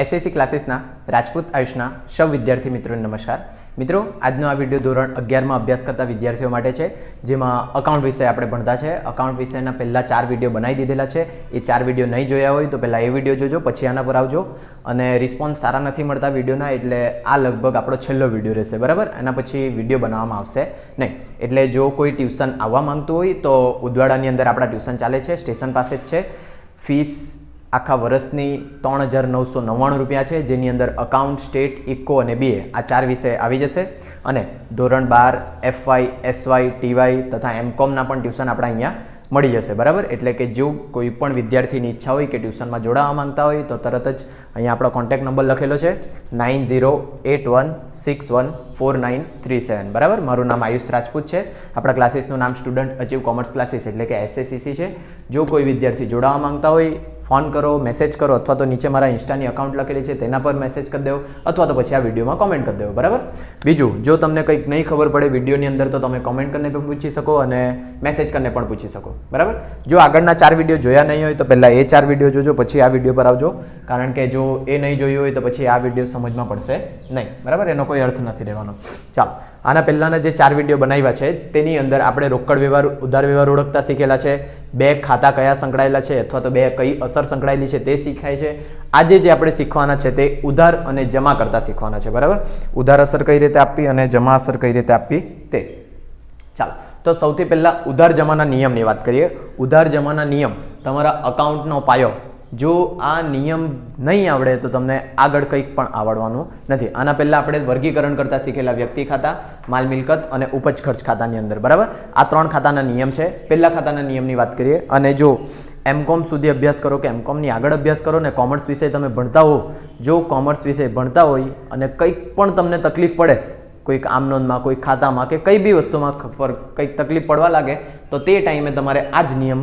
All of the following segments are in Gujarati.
એસએસસી ક્લાસીસના રાજપૂત આયુષના સૌ વિદ્યાર્થી મિત્રોને નમસ્કાર. મિત્રો, આજનો આ વીડિયો ધોરણ અગિયારમાં અભ્યાસ કરતા વિદ્યાર્થીઓ માટે છે, જેમાં અકાઉન્ટ વિષય આપણે ભણતા છે. અકાઉન્ટ વિષયના પહેલાં ચાર વીડિયો બનાવી દીધેલા છે. એ ચાર વીડિયો નહીં જોયા હોય તો પહેલાં એ વીડિયો જોજો, પછી આના પર આવજો. અને રિસ્પોન્સ સારા નથી મળતા વિડીયોના, એટલે આ લગભગ આપણો છેલ્લો વીડિયો રહેશે, બરાબર? એના પછી વીડિયો બનાવવામાં આવશે નહીં. એટલે જો કોઈ ટ્યુશન આવવા માંગતું હોય તો ઉદવાડાની અંદર આપણા ટ્યુશન ચાલે છે સ્ટેશન પાસે જ છે. ફીસ આખા વર્ષની ત્રણ હજાર નવસો નવ્વાણું રૂપિયા છે, જેની અંદર અકાઉન્ટ સ્ટેટ ઇકો અને બીએ આ ચાર વિષય આવી જશે. અને ધોરણ બાર એફવાય એસવાય ટીવાય તથા એમ કોમના પણ ટ્યુશન આપણે અહીંયા મળી જશે, બરાબર? એટલે કે જો કોઈ પણ વિદ્યાર્થીની ઈચ્છા હોય કે ટ્યુશનમાં જોડાવા માંગતા હોય, તો તરત જ અહીંયા આપણો કોન્ટેક્ટ નંબર લખેલો છે nine zero eight one six one four nine three seven બરાબર? મારું નામ આયુષ રાજપૂત છે. આપણા ક્લાસીસનું નામ સ્ટુડન્ટ અચીવ કોમર્સ ક્લાસીસ એટલે કે એસએસસીસી છે. જો કોઈ વિદ્યાર્થી જોડાવા માંગતા હોય ફોન કરો, મેસેજ કરો અથવા તો નીચે મારા ઇન્સ્ટાની અકાઉન્ટ લખેલી છે તેના પર મેસેજ કરી દેવો અથવા તો પછી આ વિડીયોમાં કોમેન્ટ કરી દેવો, બરાબર? બીજું, જો તમને કંઈક નહીં ખબર પડે વિડીયોની અંદર તો તમે કોમેન્ટ કરીને પણ પૂછી શકો અને મેસેજ કરીને પણ પૂછી શકો, બરાબર? જો આગળના ચાર વીડિયો જોયા નહીં હોય તો પહેલાં એ ચાર વીડિયો જોજો, પછી આ વીડિયો પર આવજો. કારણ કે જો એ નહીં જોયું હોય તો પછી આ વીડિયો સમજમાં પડશે નહીં, બરાબર? એનો કોઈ અર્થ નથી રહેવાનો. ચાલો, આના પહેલાંના જે ચાર વીડિયો બનાવ્યા છે, તેની અંદર આપણે રોકડ વ્યવહાર, ઉધાર વ્યવહાર ઓળખતા શીખેલા છે. બે ખાતા કયા સંકળાયેલા છે અથવા તો બે કઈ અસર સંકળાયેલી છે તે શીખાય છે. આજે જે આપણે શીખવાના છે તે ઉધાર અને જમા કરતા શીખવાના છે, બરાબર? ઉધાર અસર કઈ રીતે આપવી અને જમા અસર કઈ રીતે આપવી તે. ચાલો, તો સૌથી પહેલાં ઉધાર જમાના નિયમની વાત કરીએ. ઉધાર જમાના નિયમ તમારા અકાઉન્ટનો પાયો જો આ નિયમ નહીં આવડે તો તમને આગળ કંઈક પણ આવડવાનું નથી. આના પહેલાં આપણે વર્ગીકરણ કરતાં શીખેલા વ્યક્તિ ખાતા, માલ મિલકત અને ઉપજ ખર્ચ ખાતાની અંદર, બરાબર? આ ત્રણ ખાતાના નિયમ છે. પહેલા ખાતાના નિયમની વાત કરીએ. અને જો એમકોમ સુધી અભ્યાસ કરો કે એમકોમની આગળ અભ્યાસ કરો ને કોમર્સ વિષય તમે ભણતા હો, જો કોમર્સ વિષય ભણતા હોય અને કંઈક પણ તમને તકલીફ પડે, કોઈક આમ નોંધમાં કોઈ ખાતામાં કે કઈ બી વસ્તુમાં કંઈક તકલીફ પડવા લાગે, તો તે ટાઈમે તમારે આ જ નિયમ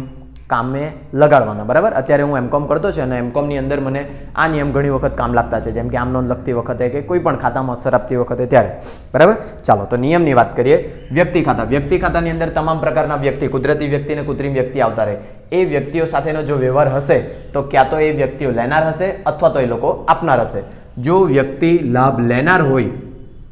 કામે લગાડવાના, બરાબર? અત્યારે હું એમકોમ કરતો છે અને એમકોમની અંદર મને આ નિયમ ઘણી વખત કામ લાગતા છે, જેમ કે આમ નોંધ લખતી વખતે કે કોઈ પણ ખાતામાં અસર આપતી વખતે ત્યારે, બરાબર? ચાલો, તો નિયમની વાત કરીએ. વ્યક્તિ ખાતા. વ્યક્તિ ખાતાની અંદર તમામ પ્રકારના વ્યક્તિ, કુદરતી વ્યક્તિ અને કૃત્રિમ વ્યક્તિ આવતા રહે. એ વ્યક્તિઓ સાથેનો જો વ્યવહાર હશે, તો ક્યાં તો એ વ્યક્તિઓ લેનાર હશે અથવા તો એ લોકો આપનાર હશે. જો વ્યક્તિ લાભ લેનાર હોય,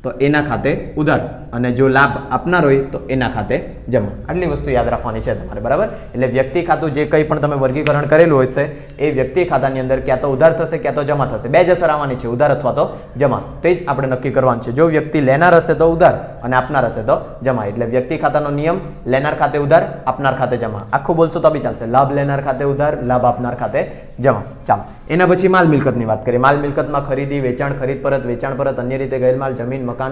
તો એના ખાતે ઉધાર. અને જો લાભ આપનાર હોય તો એના ખાતે જમા. આટલી વસ્તુ યાદ રાખવાની છે તમારે, બરાબર? એટલે વ્યક્તિ ખાતું જે કંઈ પણ તમે વર્ગીકરણ કરેલું હશે, એ વ્યક્તિ ખાતાની અંદર ક્યાં તો ઉધાર થશે, ક્યાં તો જમા થશે. બે જ અસર આવવાની છે, ઉધાર અથવા તો જમા. તે જ આપણે નક્કી કરવાનું છે. જો વ્યક્તિ લેનાર હશે તો ઉધાર અને આપનાર હશે તો જમા. એટલે વ્યક્તિ ખાતાનો નિયમ, લેનાર ખાતે ઉધાર, આપનાર ખાતે જમા. આખું બોલશો તો બી ચાલશે. લાભ લેનાર ખાતે ઉધાર, લાભ આપનાર ખાતે જમા. ચાલો. એના પછી માલ મિલકતની વાત કરીએ. માલ મિલકતમાં ખરીદી, વેચાણ, ખરીદ પરત, વેચાણ પરત, અન્ય રીતે ગયેલ માલ, જમીન, મકાન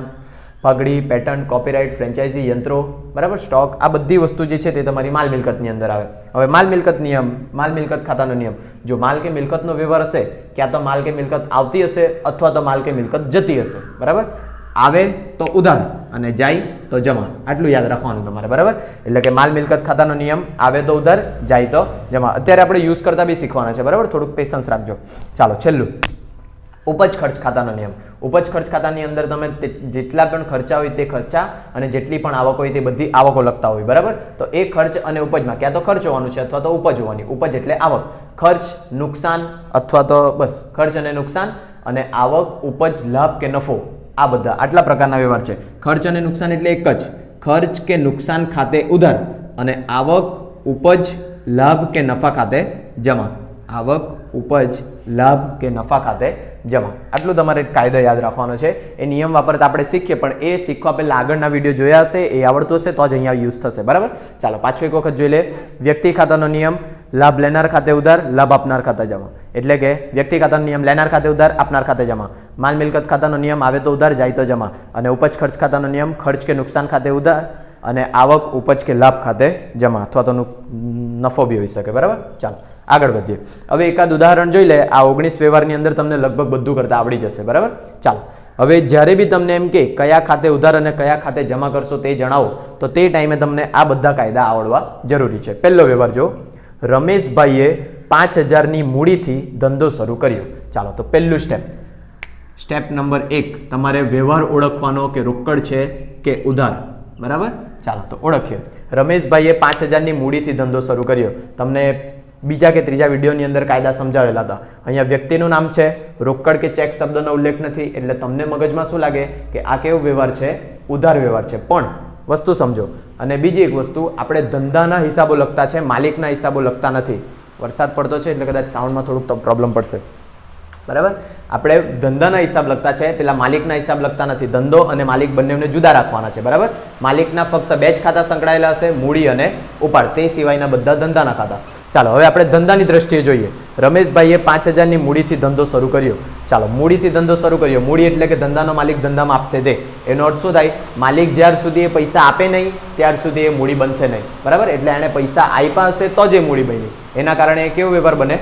પગડી પેટર્ન કોપીરાઇટ ફ્રેન્ચાઇઝી યંત્રો, બરાબર? સ્ટોક આ બધી વસ્તુ જે છે તે તમારી માલ મિલકતની અંદર આવે. હવે માલ મિલકત નિયમ, માલ મિલકત ખાતાનો નિયમ. જો માલ કે મિલકતનો વ્યવહાર હશે, ક્યાં તો માલ કે મિલકત આવતી હશે અથવા તો માલ કે મિલકત જતી હશે. બરાબર? આવે તો ઉધાર અને જાય તો જમા. આટલું યાદ રાખવાનું તમારે, બરાબર? એટલે કે માલ મિલકત ખાતાનો નિયમ, આવે તો ઉધાર, જાય તો જમા. અત્યારે આપણે યુઝ કરતા બી શીખવાના છે, બરાબર? થોડુંક પેશન્સ રાખજો. ચાલો, છેલ્લું. ઉપજ ખર્ચ ખાતાનો નિયમ. ઉપજ ખર્ચ ખાતાની અંદર તમે જેટલા પણ ખર્ચા હોય તે ખર્ચા અને જેટલી પણ આવક હોય તે બધી આવકો લખતા હોય, બરાબર? તો એ ખર્ચ અને ઉપજમાં ક્યાં તો ખર્ચ હોવાનું છે અથવા તો ઉપજ હોવાની. ઉપજ એટલે આવક. ખર્ચ, નુકસાન અથવા તો બસ, ખર્ચ અને નુકસાન અને આવક, ઉપજ, લાભ કે નફો. આ બધા, આટલા પ્રકારના વ્યવહાર છે. ખર્ચ અને નુકસાન એટલે એક જ. ખર્ચ કે નુકસાન ખાતે ઉધાર અને આવક, ઉપજ, લાભ કે નફા ખાતે જમા. આવક, ઉપજ, લાભ કે નફા ખાતે જમા. આટલું તમારે કાયદો યાદ રાખવાનો છે. એ નિયમ વાપરતા આપણે શીખીએ, પણ એ શીખવા પહેલાં આગળના વીડિયો જોયા હશે, એ આવડતું હશે, તો જ અહીંયા યુઝ થશે. બરાબર? ચાલો, પાછું એક વખત જોઈ લે વ્યક્તિ ખાતાનો નિયમ, લાભ લેનાર ખાતે ઉધાર, લાભ આપનાર ખાતે જમા. એટલે કે વ્યક્તિ ખાતાનો નિયમ, લેનાર ખાતે ઉધાર, આપનાર ખાતે જમા. માલ મિલકત ખાતાનો નિયમ, આવે તો ઉધાર, જાય તો જમા. અને ઉપજ ખર્ચ ખાતાનો નિયમ, ખર્ચ કે નુકસાન ખાતે ઉધાર અને આવક, ઉપજ કે લાભ ખાતે જમા. અથવા તો નફો બી હોઈ શકે. બરાબર? ચાલો. આગળ વધીએ. હવે એકાદ ઉદાહરણ જોઈ લે. આ ઓગણીસ વ્યવહારની અંદર તમને લગભગ બધું કરતા આવડી જશે, બરાબર? ચાલો. હવે જ્યારે બી તમને એમ કે કયા ખાતે ઉધાર અને કયા ખાતે જમા કરશો તે જણાવો, તો તે ટાઈમે તમને આ બધા કાયદા આવડવા જરૂરી છે. પહેલો વ્યવહાર જો, રમેશભાઈએ પાંચ હજારની મૂડીથી ધંધો શરૂ કર્યો. ચાલો, તો પહેલું સ્ટેપ સ્ટેપ નંબર એક, તમારે વ્યવહાર ઓળખવાનો કે રોકડ છે કે ઉધાર, બરાબર? ચાલો, તો ઓળખીએ. રમેશભાઈએ પાંચ હજારની મૂડીથી ધંધો શરૂ કર્યો. તમને બીજા કે ત્રીજા વિડીયોની અંદર કાયદા સમજાવેલા હતા. અહીંયા વ્યક્તિનું નામ છે, રોકડ કે ચેક શબ્દનો ઉલ્લેખ નથી, એટલે તમને મગજમાં શું લાગે કે આ કેવો વ્યવહાર છે? ઉધાર વ્યવહાર છે. પણ, વસ્તુ સમજો. અને બીજી એક વસ્તુ, આપણે ધંધાના હિસાબો લખતા છે, માલિકના હિસાબો લખતા નથી. વરસાદ પડતો છે એટલે કદાચ સાઉન્ડમાં થોડુંક પ્રોબ્લેમ પડશે. બરાબર? આપણે ધંધાના હિસાબ લખતા છે, પેલા માલિકના હિસાબ લખતા નથી. ધંધો અને માલિક બંનેને જુદા રાખવાના છે, બરાબર? માલિકના ફક્ત બે જ ખાતા સંકળાયેલા હશે, મૂડી અને ઉપાડ. તે સિવાયના બધા ધંધાના ખાતા. ચાલો, હવે આપણે ધંધાની દ્રષ્ટિએ જોઈએ. રમેશભાઈએ પાંચ હજારની મૂડીથી ધંધો શરૂ કર્યો. ચાલો, મૂડીથી ધંધો શરૂ કર્યો. મૂડી એટલે કે ધંધાનો માલિક ધંધામાં આપશે તે એનો અર્થ શું થાય? માલિક જ્યાર સુધી એ પૈસા આપે નહીં, ત્યાર સુધી એ મૂડી બનશે નહીં. બરાબર? એટલે એણે પૈસા આપ્યા હશે તો જ એ મૂડી બની. એના કારણે કેવો વ્યવહાર બને?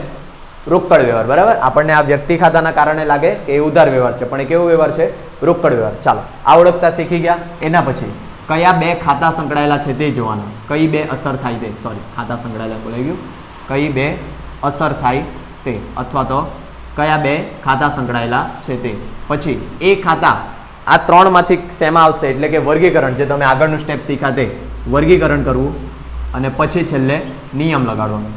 રોકડ વ્યવહાર, બરાબર? આપણને આ વ્યક્તિ ખાતાના કારણે લાગે કે એ ઉધાર વ્યવહાર છે, પણ એ કેવો વ્યવહાર છે? રોકડ વ્યવહાર. ચાલો, આ ઓળખતા શીખી ગયા. એના પછી, કયા બે ખાતા સંકળાયેલા છે તે જોવાના. કઈ બે અસર થાય તે સોરી ખાતા સંકળાયેલા બોલાઈ ગયું. કઈ બે અસર થાય તે, અથવા તો કયા બે ખાતા સંકળાયેલા છે તે. પછી, એ ખાતા આ ત્રણમાંથી શેમાં આવશે? એટલે કે વર્ગીકરણ, જે તમે આગળનું સ્ટેપ શીખ્યા તે. વર્ગીકરણ કરવું અને પછી છેલ્લે નિયમ લગાડવાનો.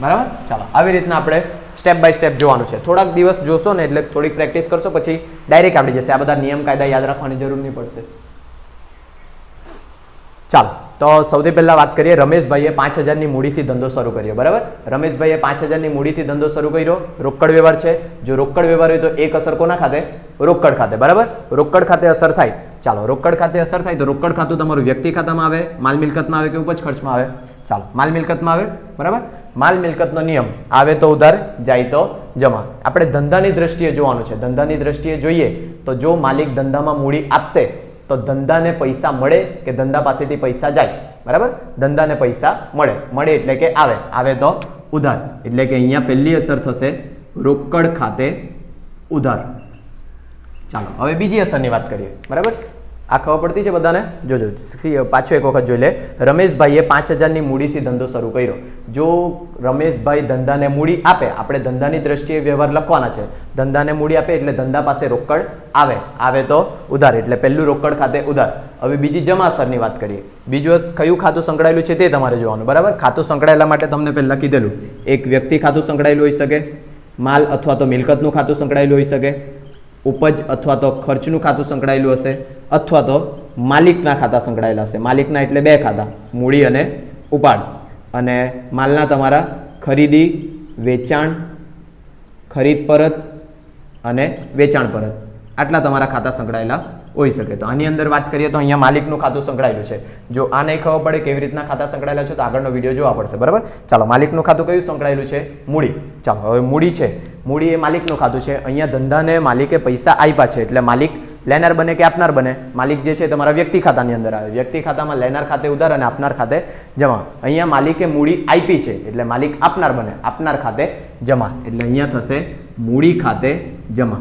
બરાબર? ચાલો, આવી રીતના આપણે સ્ટેપ બાય સ્ટેપ જોવાનું છે. થોડાક દિવસ જોશો ને એટલે થોડીક પ્રેક્ટિસ કરશો, પછી ડાયરેક્ટ આવડી જશે. આ બધા નિયમ કાયદા યાદ રાખવાની જરૂર નહીં પડશે. ચાલો, તો સૌથી પહેલાં વાત કરીએ રમેશભાઈએ પાંચ હજારની મૂડીથી ધંધો શરૂ કર્યો. બરાબર? રમેશભાઈએ પાંચ હજારની મૂડીથી ધંધો શરૂ કર્યો. રોકડ વ્યવહાર છે. જો રોકડ વ્યવહાર હોય તો એક અસર કોના ખાતે? રોકડ ખાતે. બરાબર? રોકડ ખાતે અસર થાય. ચાલો, રોકડ ખાતે અસર થાય તો રોકડ ખાતું તમારું વ્યક્તિ ખાતામાં આવે, માલ મિલકતમાં આવે કે ઉપજ ખર્ચમાં આવે? ચાલો, માલ મિલકતમાં આવે. બરાબર? માલ મિલકતનો નિયમ. આવે તો ઉધાર, જાય તો જમા. આપણે ધંધાની દ્રષ્ટિએ જોવાનું છે. ધંધાની દ્રષ્ટિએ જોઈએ તો જો માલિક ધંધામાં મૂડી આપશે, તો ધંધાને પૈસા મળે કે ધંધા પાસેથી પૈસા જાય? બરાબર? ધંધાને પૈસા મળે. મળે એટલે કે આવે. આવે તો ઉધાર. એટલે કે અહીંયા પહેલી અસર થશે રોકડ ખાતે ઉધાર. ચાલો, હવે બીજી અસરની વાત કરીએ. બરાબર? આ ખબર પડતી છે બધાને? જોજો પાછો એક વખત જોઈ લે. રમેશભાઈએ પાંચ હજારની મૂડીથી ધંધો શરૂ કર્યો. જો રમેશભાઈ ધંધાને મૂડી આપે, આપણે ધંધાની દ્રષ્ટિએ વ્યવહાર લખવાના છે. ધંધાને મૂડી આપે એટલે ધંધા પાસે રોકડ આવે. આવે તો ઉધાર, એટલે પહેલું રોકડ ખાતે ઉધાર. હવે બીજી જમાસરની વાત કરીએ. બીજું કયું ખાતું સંકળાયેલું છે તે તમારે જોવાનું, બરાબર? ખાતું સંકળાયેલા માટે તમને પહેલાં કીધેલું. એક વ્યક્તિ ખાતું સંકળાયેલું હોઈ શકે, માલ અથવા તો મિલકતનું ખાતું સંકળાયેલું હોઈ શકે, ઉપજ અથવા તો ખર્ચનું ખાતું સંકળાયેલું હશે અથવા તો માલિકના ખાતા સંકળાયેલા હશે. માલિકના એટલે બે ખાતા, મૂડી અને ઉપાડ. અને માલના તમારા ખરીદી, વેચાણ, ખરીદ પરત અને વેચાણ પરત. આટલા તમારા ખાતા સંકળાયેલા હોઈ શકે. તો આની અંદર વાત કરીએ તો અહીંયા માલિકનું ખાતું સંકળાયેલું છે. જો આ નહીં ખબર પડે કેવી રીતના ખાતા સંકળાયેલા છે, તો આગળનો વીડિયો જોવા પડશે. બરાબર? ચાલો, માલિકનું ખાતું કયું સંકળાયેલું છે? મૂડી. ચાલો, હવે મૂડી છે. મૂડી એ માલિકનું ખાતું છે. અહીંયા ધંધાને માલિકે પૈસા આપ્યા છે. એટલે માલિક લેનાર બને કે આપનાર બને? માલિક જે છે તમારા વ્યક્તિ ખાતાની અંદર આવે. વ્યક્તિ ખાતામાં લેનાર ખાતે ઉધાર અને આપનાર ખાતે જમા. અહીંયા માલિકે મૂડી આપી છે, એટલે માલિક આપનાર બને, આપનાર ખાતે જમા. એટલે અહીંયા થશે મૂડી ખાતે જમા.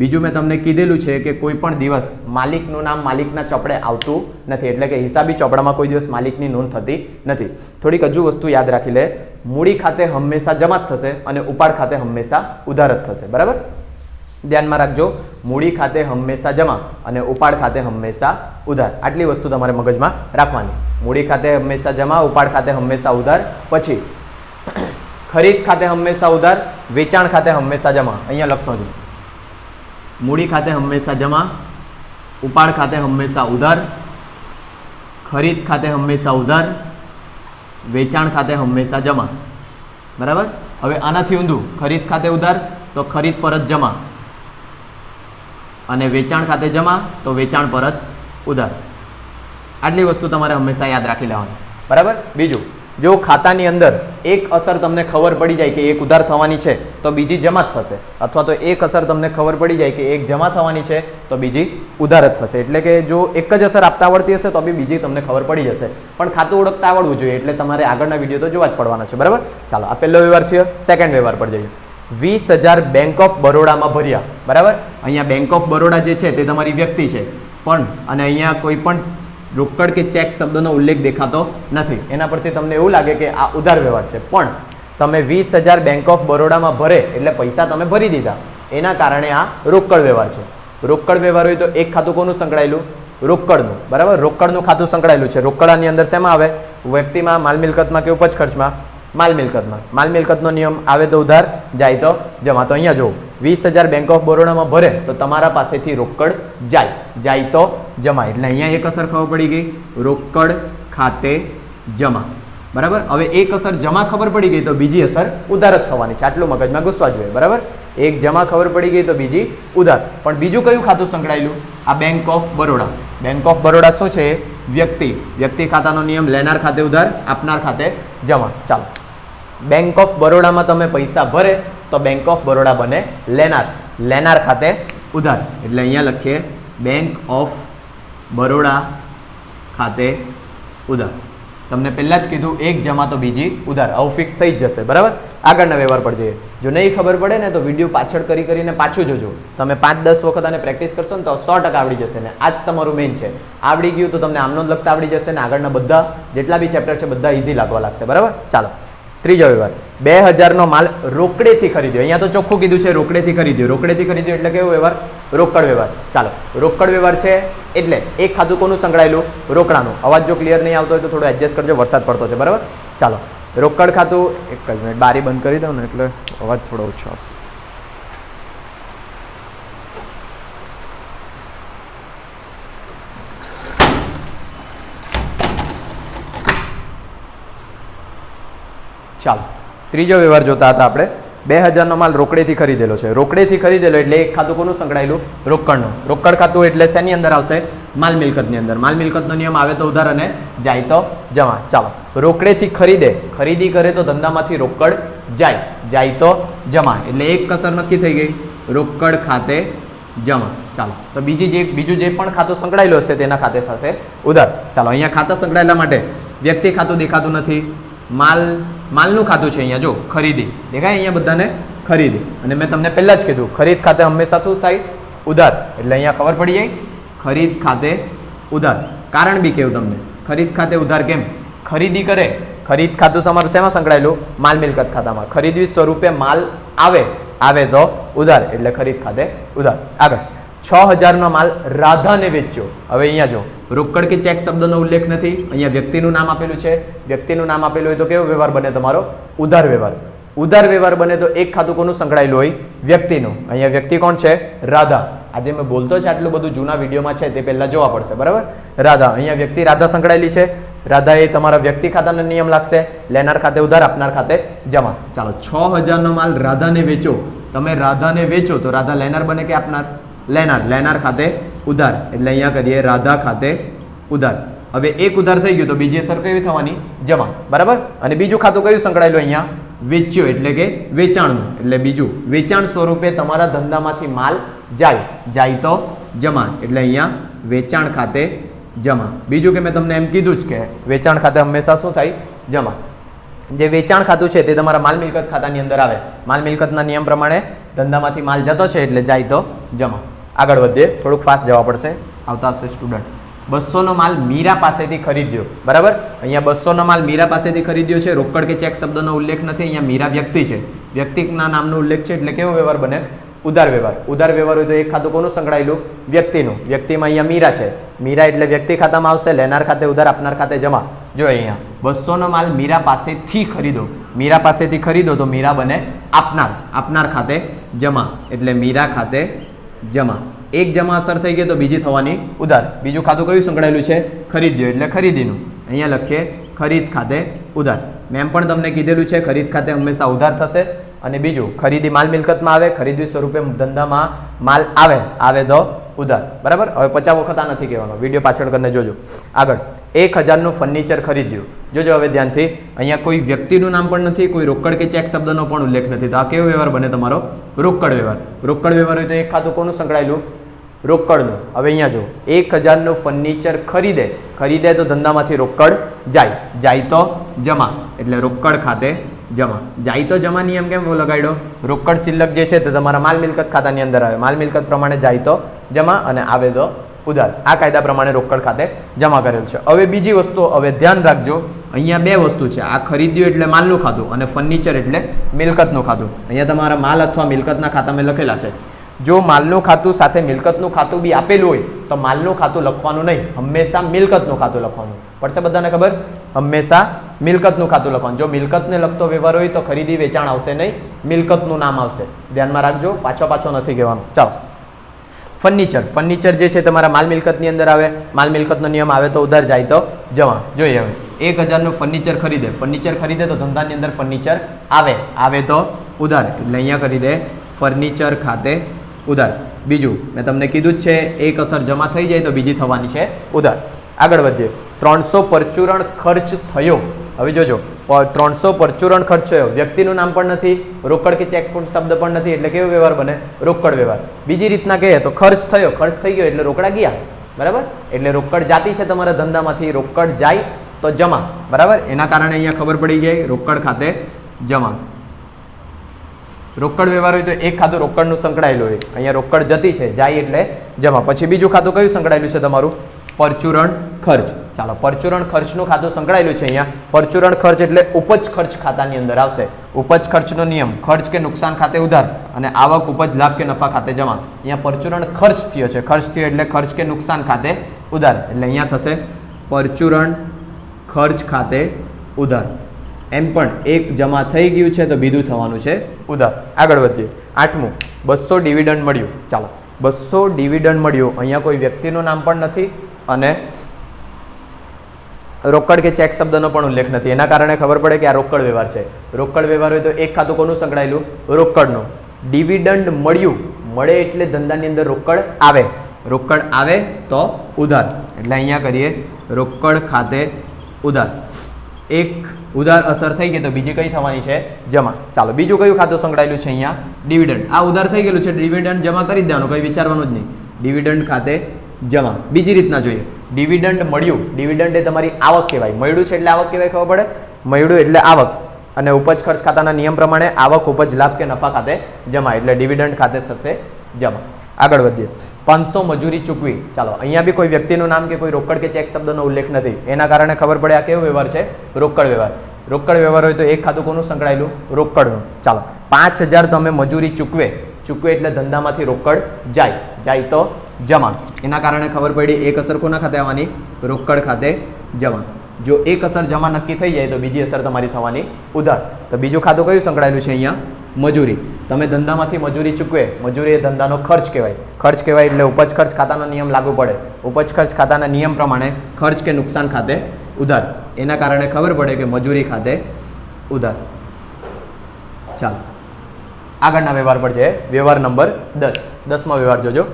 બીજું મેં તમને કીધેલું છે કે કોઈ પણ દિવસ માલિકનું નામ માલિકના ચોપડે આવતું નથી. એટલે કે હિસાબી ચોપડામાં કોઈ દિવસ માલિકની નોંધ થતી નથી. થોડીક હજુ વસ્તુ યાદ રાખી લે. મૂડી ખાતે હંમેશા જમા જ થશે અને ઉપાડ ખાતે હંમેશા ઉધાર જ થશે. બરાબર? ધ્યાનમાં રાખજો મૂડી ખાતે હંમેશા જમા અને ઉપાડ ખાતે હંમેશા ઉધાર આટલી વસ્તુ તમારે મગજમાં રાખવાની મૂડી ખાતે હંમેશા જમા ઉપાડ ખાતે હંમેશા ઉધાર પછી ખરીદ ખાતે હંમેશા ઉધાર વેચાણ ખાતે હંમેશા જમા અહીંયા લખતો છું મૂડી ખાતે હંમેશા જમા ઉપાડ ખાતે હંમેશા ઉધાર ખરીદ ખાતે હંમેશા ઉધાર વેચાણ ખાતે હંમેશા જમા બરાબર હવે આનાથી ઊંધું ખરીદ ખાતે ઉધાર તો ખરીદ પરત જમા અને વેચાણ ખાતે જમા, તો વેચાણ પરત ઉધાર. આટલી વસ્તુ તમારે હંમેશા યાદ રાખી લેવાની. બરાબર? બીજું, જો ખાતાની અંદર એક અસર તમને ખબર પડી જાય કે એક ઉધાર થવાની છે, તો બીજી જમા જ થશે. અથવા તો એક અસર તમને ખબર પડી જાય કે એક જમા થવાની છે, તો બીજી ઉધાર જ થશે. એટલે કે જો એક જ અસર આપતા આવડતી હશે, તો બી બીજી તમને ખબર પડી જશે. પણ ખાતું ઓળખતા આવડવું જોઈએ, એટલે તમારે આગળના વીડિયો તો જોવા જ પડવાના છે. બરાબર? ચાલો, આ પહેલો વ્યવહાર થયો સેકન્ડ વ્યવહાર પર જઈએ. વીસ હજાર બેંક ઓફ બરોડામાં ભર્યા. બરાબર? અહીંયા બેંક ઓફ બરોડા જે છે તે તમારી વ્યક્તિ છે. પણ, અને અહીંયા કોઈ પણ રોકડ કે ચેક શબ્દનો ઉલ્લેખ દેખાતો નથી. એના પરથી તમને એવું લાગે કે આ ઉધાર વ્યવહાર છે. પણ, તમે વીસ હજાર બેંક ઓફ બરોડામાં ભરે એટલે પૈસા તમે ભરી દીધા. એના કારણે આ રોકડ વ્યવહાર છે. રોકડ વ્યવહાર હોય તો એક ખાતું કોનું સંકળાયેલું? રોકડનું. બરાબર? રોકડનું ખાતું સંકળાયેલું છે. રોકડાની અંદર શેમાં આવે? વ્યક્તિમાં, માલ મિલકતમાં કે ઉપજ ખર્ચમાં? માલ મિલકતમાં. માલ મિલકતનો નિયમ આવે તો ઉધાર, જાય તો જમા. તો અહીંયા જુઓ. વીસ હજાર બેંક ઓફ બરોડામાં ભરે તો તમારા પાસેથી રોકડ જાય. જાય તો જમા. એટલે અહીંયા એક અસર ખબર પડી ગઈ. રોકડ ખાતે જમા. બરાબર? હવે એક અસર જમા ખબર પડી ગઈ તો બીજી અસર ઉધાર જ થવાની છે. આટલું મગજમાં ઘૂસવા જોઈએ. બરાબર? એક જમા ખબર પડી ગઈ તો બીજી ઉધાર. પણ બીજું કયું ખાતું સંકળાયેલું? આ bank of Baroda bank of Baroda શું છે? વ્યક્તિ. વ્યક્તિ ખાતાનો નિયમ લેનાર ખાતે ઉધાર, આપનાર ખાતે જમા. ચાલો. બેંક ઓફ બરોડામાં તમે પૈસા ભરે તો બેંક ઓફ બરોડા બને લેનાર લેનાર ખાતે ઉધાર. એટલે અહીંયા લખીએ બેંક ઓફ બરોડા ખાતે ઉધાર. તમને પહેલાં જ કીધું એક જમા તો બીજી ઉધાર. આવું ફિક્સ થઈ જ જશે. બરાબર? આગળના વ્યવહાર પર જઈએ. જો નહીં ખબર પડે ને તો વીડિયો પાછળ કરી કરીને પાછું જોજો. તમે પાંચ દસ વખત આને પ્રેક્ટિસ કરશો ને તો સો ટકા આવડી જશે ને આ જ તમારું મેઇન છે. આવડી ગયું તો તમને આમનો જ લગતા આવડી જશે ને આગળના બધા જેટલા બી ચેપ્ટર છે બધા ઇઝી લાગવા લાગશે. બરાબર? ચાલો. ત્રીજો વ્યવહાર. બે હજારનો માલ રોકડેથી ખરીદ્યો. અહીંયા તો ચોખ્ખું કીધું છે રોકડેથી ખરીદ્યો. રોકડેથી ખરીદ્યો એટલે કેવો વ્યવહાર? રોકડ વ્યવહાર. ચાલો. રોકડ વ્યવહાર છે એટલે એક ખાતું કોનું સંકળાયેલું? રોકડાનું. અવાજ જો ક્લિયર નહીં આવતો હોય તો થોડો એડજસ્ટ કરજો. વરસાદ પડતો છે. બરાબર? ચાલો. રોકડ ખાતું એક જ મિનિટ બારી બંધ કરી દઉં ને એટલે અવાજ થોડો ઓછો આવશે. ચાલો, ત્રીજો વ્યવહાર જોતા હતા આપણે. બે હજારનો માલ રોકડેથી ખરીદેલો છે. રોકડેથી ખરીદેલો એટલે એક ખાતું કોનું સંકળાયેલું? રોકડનું. રોકડ ખાતું એટલે શેની અંદર આવશે? માલ મિલકતની અંદર. માલ મિલકતનો નિયમ આવે તો ઉધાર અને જાય તો જમા. ચાલો, રોકડેથી ખરીદે. ખરીદી કરે તો ધંધામાંથી રોકડ જાય જાય તો જમા. એટલે એક કસર નક્કી થઈ ગઈ. રોકડ ખાતે જમા. ચાલો, તો બીજી જે, બીજું જે પણ ખાતું સંકળાયેલું હશે તેના ખાતે સાથે ઉધાર. ચાલો, અહીંયા ખાતા સંકળાયેલા માટે વ્યક્તિ ખાતું દેખાતું નથી. માલ, માલનું ખાતું છે અહીંયા, જો, ખરીદી. દેખાય અહીંયા બધાને? ખરીદી. અને મેં તમને પહેલાં જ કીધું, ખરીદ ખાતે હંમેશા શું થાય ઉધાર. એટલે અહીંયા ખબર પડી જાય, ખરીદ ખાતે ઉધાર. કારણ બી કેવું તમને. ખરીદ ખાતે ઉધાર કેમ? ખરીદી કરે. ખરીદ ખાતું તમારું શેમાં સંકળાયેલું? માલ મિલકત ખાતામાં. ખરીદી સ્વરૂપે માલ આવે. આવે તો ઉધાર. એટલે ખરીદ ખાતે ઉધાર. આગળ. છ હજારનો માલ રાધાને વેચ્યો. હવે અહીંયા જો, રોકડ કે ચેક શબ્દનો ઉલ્લેખ નથી. અહીંયા વ્યક્તિનું નામ આપેલું છે. વ્યક્તિનું નામ આપેલું હોય તો કેવો વ્યવહાર બને તમારો? ઉધાર વ્યવહાર. ઉધાર વ્યવહાર બને તો એક ખાતું કોનું સંકળાયેલું હોય? વ્યક્તિનું. અહીંયા વ્યક્તિ કોણ છે? રાધા. આજે મેં બોલતો છે આટલું બધું જૂના વિડીયોમાં છે, તે પહેલાં જોવા પડશે. બરાબર? રાધા. અહીંયા વ્યક્તિ રાધા સંકળાયેલી છે. રાધા એ તમારા વ્યક્તિ ખાતાનો નિયમ લાગશે. લેનાર ખાતે ઉધાર, આપનાર ખાતે જમા. ચાલો, છ હજારનો માલ રાધાને વેચો. તમે રાધાને વેચો તો રાધા લેનાર બને કે આપનાર? લેનાર લેનાર ખાતે ઉધાર. એટલે અહીંયા કરીએ રાધા ખાતે ઉધાર. હવે એક ઉધાર થઈ ગયું તો બીજી અસર કેવી થવાની? જમા. બરાબર? અને બીજું ખાતું કયું સંકળાયેલું અહીંયા? વેચ્યો, એટલે કે વેચાણનું. એટલે બીજું, વેચાણ સ્વરૂપે તમારા ધંધામાંથી માલ જાય. જાય તો જમા. એટલે અહીંયા વેચાણ ખાતે જમા. બીજું કે મેં તમને એમ કીધું જ કે વેચાણ ખાતે હંમેશા શું થાય? જમા. જે વેચાણ ખાતું છે તે તમારા માલ મિલકત ખાતાની અંદર આવે. માલ મિલકતના નિયમ પ્રમાણે ધંધામાંથી માલ જતો છે એટલે જાય તો જમા. આગળ વધીએ. થોડુંક ફાસ્ટ જવા પડશે. આવતા હશે સ્ટુડન્ટ બસોનો માલ મીરા પાસેથી ખરીદ્યો. બરાબર? અહીંયા બસોનો માલ મીરા પાસેથી ખરીદ્યો છે. રોકડ કે ચેક શબ્દનો ઉલ્લેખ નથી. અહીંયા મીરા વ્યક્તિ છે. વ્યક્તિના નામનો ઉલ્લેખ છે એટલે કેવો વ્યવહાર બને? ઉધાર વ્યવહાર. ઉધાર વ્યવહાર હોય તો એક ખાતું કોનું સંકળાયેલું વ્યક્તિનું. વ્યક્તિમાં અહીંયા મીરા છે. મીરા એટલે વ્યક્તિ ખાતામાં આવશે, લેનાર ખાતે ઉધાર, આપનાર ખાતે જમા. જો અહીંયા બસોનો માલ મીરા પાસેથી ખરીદો. મીરા પાસેથી ખરીદો તો મીરા બને આપનાર. આપનાર ખાતે જમા. એટલે મીરા ખાતે જમા. એક જમા અસર થઈ ગઈ તો બીજી થવાની ઉધાર બીજું ખાતું કયું સંકળાયેલું છે? ખરીદ્યો એટલે ખરીદીનું. અહીંયા લખીએ, ખરીદ ખાતે ઉધાર મેં પણ તમને કીધેલું છે, ખરીદ ખાતે હંમેશા ઉધાર થશે. અને બીજું, ખરીદી માલ મિલકતમાં આવે, ખરીદી સ્વરૂપે ધંધામાં માલ આવે. આવે તો ઉધાર. બરાબર? હવે પચાસ વખત આ નથી કહેવાનો. વીડિયો પાછળ કરીને જોજો. આગળ. એક હજારનું ફર્નિચર ખરીદ્યું. જોજો હવે ધ્યાનથી. અહીંયા કોઈ વ્યક્તિનું નામ પણ નથી, કોઈ રોકડ કે ચેક શબ્દનો પણ ઉલ્લેખ નથી. તો આ કેવો વ્યવહાર બને તમારો? રોકડ વ્યવહાર. રોકડ વ્યવહાર હોય તો એક ખાતું કોનું સંકળાયેલું? રોકડનું. હવે અહીંયા જો એક હજારનું ફર્નિચર ખરીદે. ખરીદે તો ધંધામાંથી રોકડ જાય. જાય તો જમા. એટલે રોકડ ખાતે જમા. જાય તો જમા નિયમ કેમ લગાડ્યો રોકડ શિલ્લક જે છે તે તમારા માલ મિલકત ખાતાની અંદર આવે. માલ મિલકત પ્રમાણે જાય તો જમા અને આવે તો ઉધાર. આ કાયદા પ્રમાણે રોકડ ખાતે જમા કરેલ છે. હવે બીજી વસ્તુ હવે ધ્યાન રાખજો. અહીંયા બે વસ્તુ છે. આ ખરીદ્યું એટલે માલનું ખાતું અને ફર્નિચર એટલે મિલકતનું ખાતું અહીંયા તમારા માલ અથવા મિલકતના ખાતામાં લખેલા છે. જો માલનું ખાતું સાથે મિલકતનું ખાતું બી આપેલું હોય, તો માલનું ખાતું લખવાનું નહીં. હંમેશા મિલકતનું ખાતું લખવાનું. પડશે બધાને ખબર? હંમેશા મિલકતનું ખાતું લખવાનું. જો મિલકતને લગતો વ્યવહાર હોય તો ખરીદી વેચાણ આવશે નહીં, મિલકતનું નામ આવશે. ધ્યાનમાં રાખજો, પાછો પાછો નથી કહેવાનું. ચાલો. ફર્નિચર ફર્નિચર જે છે તમારા માલ મિલકતની અંદર આવે. માલ મિલકતનો નિયમ આવે તો ઉધાર જાય તો જવા જોઈએ હવે. એક હજારનું ફર્નિચર ખરીદે. ફર્નિચર ખરીદે તો ધંધાની અંદર ફર્નિચર આવે. આવે તો ઉધાર. એટલે અહીંયા કરી દે ફર્નિચર ખાતે ઉધાર. બીજું મેં તમને કીધું જ છે, એક અસર જમા થઈ જાય તો બીજી થવાની છે ઉધાર. આગળ વધીએ. ત્રણસો પરચુરણ ખર્ચ થયો. હવે જોજો ત્રણસો પરચુરણ ખર્ચ થયો. વ્યક્તિનું નામ પણ નથી, રોકડ કે ચેક શબ્દ પણ નથી, એટલે કેવો વ્યવહાર બને? રોકડ વ્યવહાર. બીજી રીતના કહીએ તો ખર્ચ થયો. ખર્ચ થઈ ગયો એટલે રોકડા ગયા. બરાબર? એટલે રોકડ જાતી છે તમારા ધંધામાંથી. રોકડ જાય તો જમા. બરાબર? એના કારણે અહીંયા ખબર પડી ગઈ, રોકડ ખાતે જમા. રોકડ વ્યવહાર હોય તો એક ખાતું રોકડનું સંકળાયેલું હોય. અહીંયા રોકડ જતી છે, જાય એટલે જમા. પછી બીજું ખાતું કયું સંકળાયેલું છે તમારું? પરચુરણ ખર્ચ. ચાલો, પરચુરણ ખર્ચનું ખાતું સંકળાયેલું છે અહીંયા. પરચુરણ ખર્ચ એટલે ઉપજ ખર્ચ ખાતાની અંદર આવશે. ઉપજ ખર્ચનો નિયમ, ખર્ચ કે નુકસાન ખાતે ઉધાર અને આવક, ઉપજ, લાભ કે નફા ખાતે જમા. અહીંયા પરચુરણ ખર્ચ થયો છે. ખર્ચ થયો એટલે ખર્ચ કે નુકસાન ખાતે ઉધાર. એટલે અહીંયા થશે પરચુરણ ખર્ચ ખાતે ઉધાર. એમ પણ એક જમા થઈ ગયું છે તો બીજું થવાનું છે ઉધાર. આગળ વધીએ. આઠમું, બસો ડિવિડન્ડ મળ્યું. ચાલો, બસો ડિવિડન્ડ મળ્યું. અહીંયા કોઈ વ્યક્તિનું નામ પણ નથી અને રોકડ કે ચેક શબ્દનો પણ ઉલ્લેખ નથી. એના કારણે ખબર પડે કે આ રોકડ વ્યવહાર છે. રોકડ વ્યવહાર હોય તો એક ખાતું કોનું સંકળાયેલું? રોકડનું. ડિવિડન્ડ મળ્યું. મળે એટલે ધંધાની અંદર રોકડ આવે. રોકડ આવે તો ઉધાર. એટલે અહીંયા કરીએ, રોકડ ખાતે ઉધાર. એક ઉધાર અસર થઈ ગઈ તો બીજી કઈ થવાની છે? જમા. ચાલો, બીજું કયું ખાતું સંકળાયેલું છે અહીંયા? ડિવિડન્ડ. આ ઉધાર થઈ ગયેલું છે. ડિવિડન્ડ જમા કરી દેવાનું. કંઈ વિચારવાનું જ નહીં. ડિવિડન્ડ ખાતે જમા. બીજી રીતના જોઈએ. ડિવિડન્ડ મળ્યું. ડિવિડન્ડ એ તમારી આવક કહેવાય. મળ્યું છે એટલે આવક કહેવાય ખબર પડે? મળ્યું એટલે આવક. અને ઉપજ ખર્ચ ખાતાના નિયમ પ્રમાણે આવક, ઉપજ, લાભ કે નફા ખાતે જમા. એટલે ડિવિડન્ડ ખાતે થશે જમા. આગળ વધીએ. પાંચસો મજૂરી ચૂકવી. ચાલો, અહીંયા બી કોઈ વ્યક્તિનું નામ કે કોઈ રોકડ કે ચેક શબ્દનો ઉલ્લેખ નથી. એના કારણે ખબર પડે આ કેવો વ્યવહાર છે? રોકડ વ્યવહાર. રોકડ વ્યવહાર હોય તો એક ખાતું કોનું સંકળાયેલું? રોકડનું. ચાલો, પાંચ હજાર તમે મજૂરી ચૂકવે. ચૂકવે એટલે ધંધામાંથી રોકડ જાય. જાય તો જમા એના કારણે ખબર પડી એક અસર કોના ખાતે આવવાની? રોકડ ખાતે જમા જો એક અસર જમા નક્કી થઈ જાય તો બીજી અસર તમારી થવાની ઉધાર. તો બીજું ખાતું કયું સંકળાયેલું છે અહીંયા? મજૂરી. તમે ધંધામાંથી મજૂરી ચૂકવે. મજૂરી એ ધંધાનો ખર્ચ કહેવાય. ખર્ચ કહેવાય એટલે ઉપજ ખર્ચ ખાતાનો નિયમ લાગુ પડે. ઉપજ ખર્ચ ખાતાના નિયમ પ્રમાણે ખર્ચ કે નુકસાન ખાતે ઉધાર. એના કારણે ખબર પડે કે મજૂરી ખાતે ઉધાર. ચાલો. આગળના વ્યવહાર પર છે વ્યવહાર નંબર દસ. દસમો વ્યવહાર જોજો.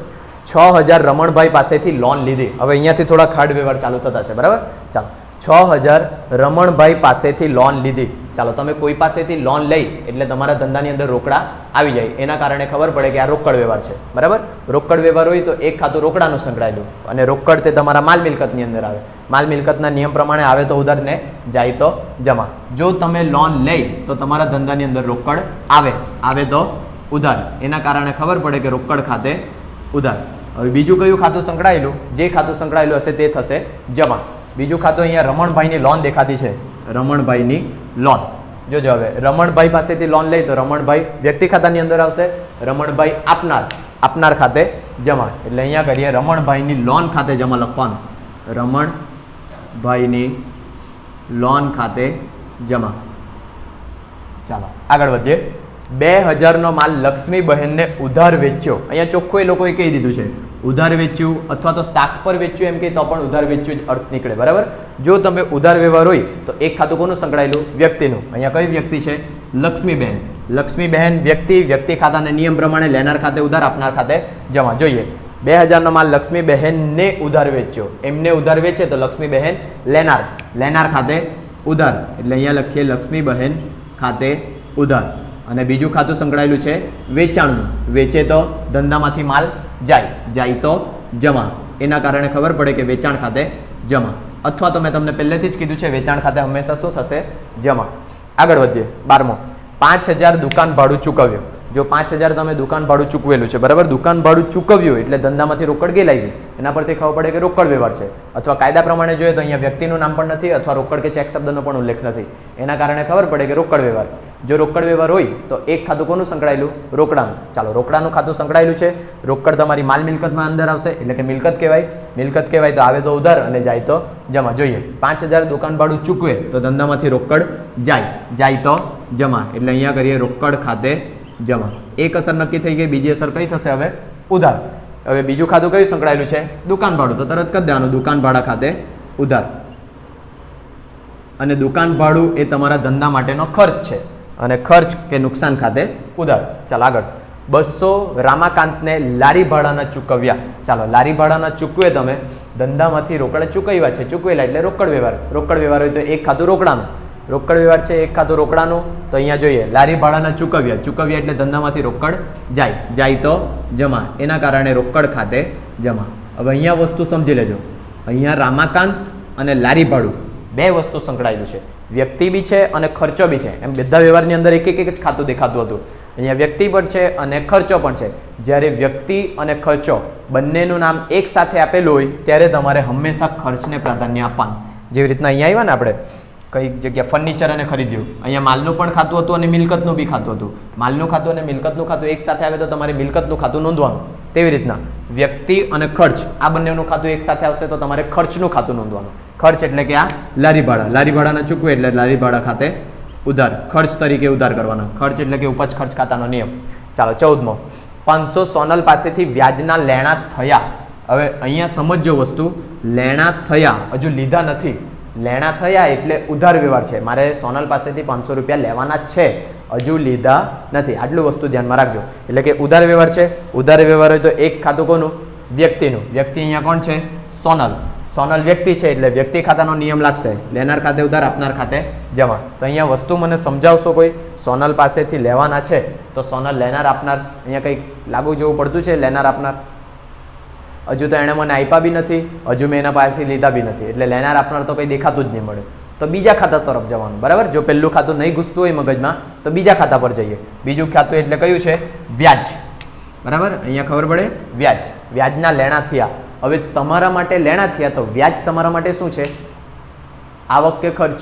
છ હજાર રમણભાઈ પાસેથી લોન લીધી. હવે અહીંયાથી થોડા ખાડ વ્યવહાર ચાલુ થતા છે, બરાબર? ચાલો. છ હજાર રમણભાઈ પાસેથી લોન લીધી. ચાલો, તમે કોઈ પાસેથી લોન લઈ, એટલે તમારા ધંધાની અંદર રોકડા આવી જાય. એના કારણે ખબર પડે કે આ રોકડ વ્યવહાર છે, બરાબર? રોકડ વ્યવહાર હોય તો એક ખાતું રોકડાનું સંકળાયેલું અને રોકડ તે તમારા માલ મિલકતની અંદર આવે. માલ મિલકતના નિયમ પ્રમાણે આવે તો ઉધાર ને જાય તો જમા. જો તમે લોન લઈ, તો તમારા ધંધાની અંદર રોકડ આવે. આવે તો ઉધાર. એના કારણે ખબર પડે કે રોકડ ખાતે ઉધાર. હવે બીજું કયું ખાતું સંકળાયેલું? જે ખાતું સંકળાયેલું હશે તે થશે જમા. બીજું ખાતું અહીંયા રમણભાઈની લોન દેખાતી છે. રમણભાઈની લોન. જોજો હવે રમણભાઈ પાસેથી લોન લઈ તો રમણભાઈ વ્યક્તિ ખાતાની અંદર આવશે. રમણભાઈ આપનાર આપનાર ખાતે જમા. એટલે અહીંયા કરીએ રમણભાઈની લોન ખાતે જમા લખવાનું. રમણભાઈની લોન ખાતે જમા. ચાલો આગળ વધીએ. બે હજારનો માલ લક્ષ્મીબહેનને ઉધાર વેચ્યો. અહીંયા ચોખ્ખું એ લોકોએ કહી દીધું છે. ઉધાર વેચ્યું અથવા તો શાક પર વેચ્યું એમ કે તો પણ ઉધાર વેચ્યું જ અર્થ નીકળે, બરાબર? જો તમે ઉધાર વ્યવહાર હોય તો એક ખાતું કોનું સંકળાયેલું? વ્યક્તિનું. અહીંયા કઈ વ્યક્તિ છે? લક્ષ્મીબહેન લક્ષ્મીબહેન વ્યક્તિ વ્યક્તિ ખાતાના નિયમ પ્રમાણે લેનાર ખાતે ઉધાર, આપનાર ખાતે જમા. જોઈએ. બે હજારનો માલ લક્ષ્મીબહેનને ઉધાર વેચ્યો. એમને ઉધાર વેચે તો લક્ષ્મીબહેન લેનાર. લેનાર ખાતે ઉધાર. એટલે અહીંયા લખીએ લક્ષ્મીબહેન ખાતે ઉધાર. અને બીજું ખાતું સંકળાયેલું છે વેચાણનું. વેચે તો ધંધામાંથી માલ જાય જાય તો જમા. એના કારણે ખબર પડે કે વેચાણ ખાતે જમા. અથવા તો મેં તમને પહેલેથી જ કીધું છે, વેચાણ ખાતે હંમેશા શું થશે? જમા. આગળ વધીએ, બારમો. પાંચ હજાર દુકાન ભાડું ચૂકવ્યું. જો પાંચ હજાર તમે દુકાન ભાડું ચૂકવેલું છે, બરાબર? દુકાન ભાડું ચૂકવ્યું એટલે ધંધામાંથી રોકડ ગેલાઈ લાવી એના પરથી ખબર પડે કે રોકડ વ્યવહાર છે. અથવા કાયદા પ્રમાણે જોઈએ તો અહીંયા વ્યક્તિનું નામ પણ નથી, અથવા રોકડ કે ચેક શબ્દનો પણ ઉલ્લેખ નથી. એના કારણે ખબર પડે કે રોકડ વ્યવહાર. જો રોકડ વ્યવહાર હોય તો એક ખાતું કોનું સંકળાયેલું? રોકડાનું. ચાલો, રોકડાનું ખાતું સંકળાયેલું છે. રોકડ તમારી માલ મિલકતમાં અંદર આવશે, એટલે કે મિલકત કહેવાય. મિલકત કહેવાય તો આવે તો ઉધાર અને જાય તો જમા. જોઈએ, પાંચ હજાર દુકાન ભાડું ચૂકવે તો ધંધામાંથી રોકડ જાય. જાય તો જમા. એટલે અહીંયા કરીએ રોકડ ખાતે જમા. એક અસર નક્કી થઈ ગઈ, બીજી અસર કઈ થશે હવે? ઉધાર. હવે બીજું ખાતું કયું સંકળાયેલું છે? દુકાન ભાડું તો તરત કરી દેવાનું દુકાન ભાડા ખાતે ઉધાર. અને દુકાન ભાડું એ તમારા ધંધા માટેનો ખર્ચ છે. અને ખર્ચ કે નુકસાન ખાતે ઉધાર. ચાલ આગળ. બસો રામાકાંતને લારી ભાડાના ચૂકવ્યા. ચાલો લારી ભાડાના ચૂકવે તમે. ધંધામાંથી રોકડા ચૂકવ્યા છે. ચૂકવેલા એટલે રોકડ વ્યવહાર. રોકડ વ્યવહાર હોય તો એક ખાતું રોકડાનું. રોકડ વ્યવહાર છે, એક ખાતું રોકડાનું. તો અહીંયા જોઈએ લારી ભાડાના ચૂકવ્યા. ચૂકવ્યા એટલે ધંધામાંથી રોકડ જાય. જાય તો જમા. એના કારણે રોકડ ખાતે જમા. હવે અહીંયા વસ્તુ સમજી લેજો. અહીંયા રામાકાંત અને લારી ભાડું બે વસ્તુ સંકળાયેલું છે. વ્યક્તિ બી છે અને ખર્ચો બી છે. એમ બધા વ્યવહારની અંદર એક એક જ ખાતું દેખાતું હતું. અહીંયા વ્યક્તિ પણ છે અને ખર્ચો પણ છે. જ્યારે વ્યક્તિ અને ખર્ચો બંનેનું નામ એક સાથે આપેલું હોય, ત્યારે તમારે હંમેશા ખર્ચને પ્રાધાન્ય આપવાનું. જેવી રીતના અહીંયા આવ્યા ને આપણે કઈ જગ્યા ફર્નિચર અને ખરીદ્યું. અહીંયા માલનું પણ ખાતું હતું અને મિલકતનું બી ખાતું હતું. માલનું ખાતું અને મિલકતનું ખાતું એક સાથે આવે તો તમારે મિલકતનું ખાતું નોંધવાનું. તેવી રીતના વ્યક્તિ અને ખર્ચ, આ બંનેનું ખાતું એક સાથે આવશે તો તમારે ખર્ચનું ખાતું નોંધવાનું. ખર્ચ એટલે કે આ લારી ભાડા લારી ભાડાના ચૂકવે એટલે લારી ભાડા ખાતે ઉધાર, ખર્ચ તરીકે ઉધાર કરવાનો. ખર્ચ એટલે કે ઉપજ ખર્ચ ખાતાનો નિયમ. ચાલો, ચૌદમો. પાંચસો સોનલ પાસેથી વ્યાજના લેણા થયા. હવે અહીંયા સમજજો વસ્તુ. લેણા થયા. હજુ લીધા નથી. લેણા થયા એટલે ઉધાર વ્યવહાર છે. મારે સોનલ પાસેથી પાંચસો રૂપિયા લેવાના છે. હજુ લીધા નથી. આટલું વસ્તુ ધ્યાનમાં રાખજો. એટલે કે ઉધાર વ્યવહાર છે. ઉધાર વ્યવહાર હોય તો એક ખાતું કોનું? વ્યક્તિનું. વ્યક્તિ અહીંયા કોણ છે? સોનલ. સોનલ વ્યક્તિ છે એટલે વ્યક્તિ ખાતાનો નિયમ લાગશે. લેનાર ખાતે ઉધાર, આપનાર ખાતે જમા. તો અહીંયા વસ્તુ મને સમજાવશો કોઈ? સોનલ પાસેથી લેવાના છે. તો સોનલ લેનાર, આપનાર, અહીંયા કંઈક લાગુ જેવું પડતું છે? લેનાર, આપનાર? હજુ તો એણે મને આપ્યા બી નથી. હજુ મેં એના પાસેથી લીધા બી નથી. એટલે લેનાર, આપનાર તો કંઈ દેખાતું જ નહીં મળે. તો બીજા ખાતા તરફ જવાનું. બરાબર? જો પહેલું ખાતું નહીં ઘૂસતું હોય મગજમાં, તો બીજા ખાતા પર જઈએ. બીજું ખાતું એટલે કયું છે? વ્યાજ. બરાબર? અહીંયા ખબર પડે? વ્યાજ. વ્યાજના લેણા થયા. હવે તમારા માટે લેણા થયા તો વ્યાજ તમારા માટે શું છે? આવક કે ખર્ચ?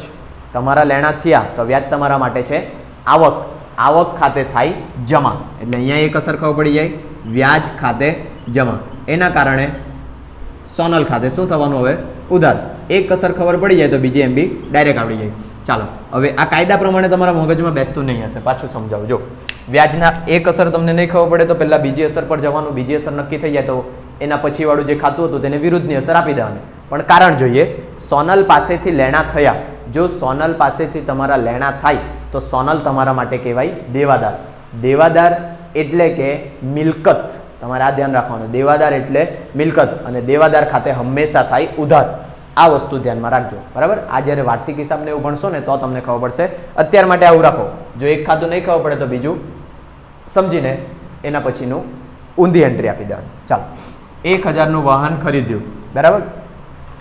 તમારા લેણા થયા તો વ્યાજ તમારા માટે છે આવક. આવક ખાતે થાય જમા. એટલે અહીંયા એક અસર ખબર પડી જાય. વ્યાજ ખાતે જમા. એના કારણે સોનલ ખાતે શું થવાનું હવે? ઉધાર. એક અસર ખબર પડી જાય તો બીજી એમ બી ડાયરેક્ટ આવડી જાય. ચાલો, હવે આ કાયદા પ્રમાણે તમારા મગજમાં બેસતું નહીં હશે. પાછું સમજાવજો. વ્યાજના એક અસર તમને નહીં ખબર પડે તો પહેલાં બીજી અસર પર જવાનું. બીજી અસર નક્કી થઈ જાય તો એના પછી વાળું જે ખાતું હતું તેને વિરુદ્ધની અસર આપી દેવાની. પણ કારણ જોઈએ, સોનલ પાસેથી લેણા થયા. જો સોનલ પાસેથી તમારા લેણા થાય, તો સોનલ તમારા માટે કહેવાય દેવાદાર. દેવાદાર એટલે કે મિલકત. તમારે આ ધ્યાન રાખવાનું. દેવાદાર એટલે મિલકત અને દેવાદાર ખાતે હંમેશા થાય ઉધાર. આ વસ્તુ ધ્યાનમાં રાખજો. બરાબર? આ જ્યારે વાર્ષિક હિસાબને એવું ભણશો ને, તો તમને ખબર પડશે. અત્યાર માટે આવું રાખો. જો એક ખાતું નહીં ખબર પડે તો બીજું સમજીને એના પછીનું ઊંધી એન્ટ્રી આપી દેવાનું. ચાલો. એક હજારનું વાહન ખરીદ્યું. બરાબર?